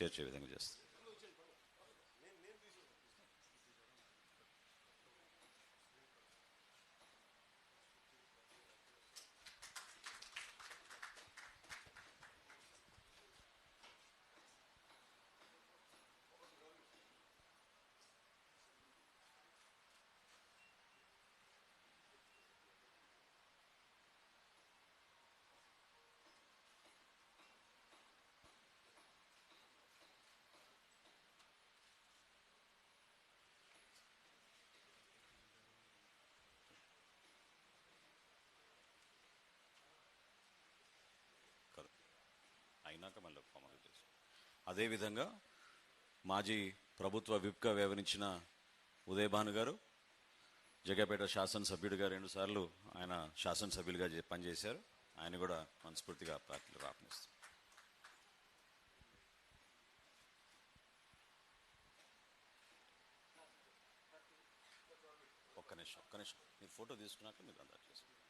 church, everything was just అయినాక మళ్ళీ formality చేస్తాం అదేవిధంగా మాజీ ప్రభుత్వ విప్గా వ్యవహరించిన ఉదయభాను గారు జగపేట శాసనసభ్యుడిగా రెండుసార్లు ఆయన శాసనసభ్యులుగా పనిచేశారు. ఆయన కూడా మనస్ఫూర్తిగా పార్టీలు రాపనిస్తాం. ఒక్క నిమిషం ఒక్క నిమిషం. మీరు ఫోటో తీసుకున్నాక మీరు అంతా చేసుకోండి.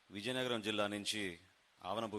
విజయనగరం జిల్లా నుంచి ఆవనపు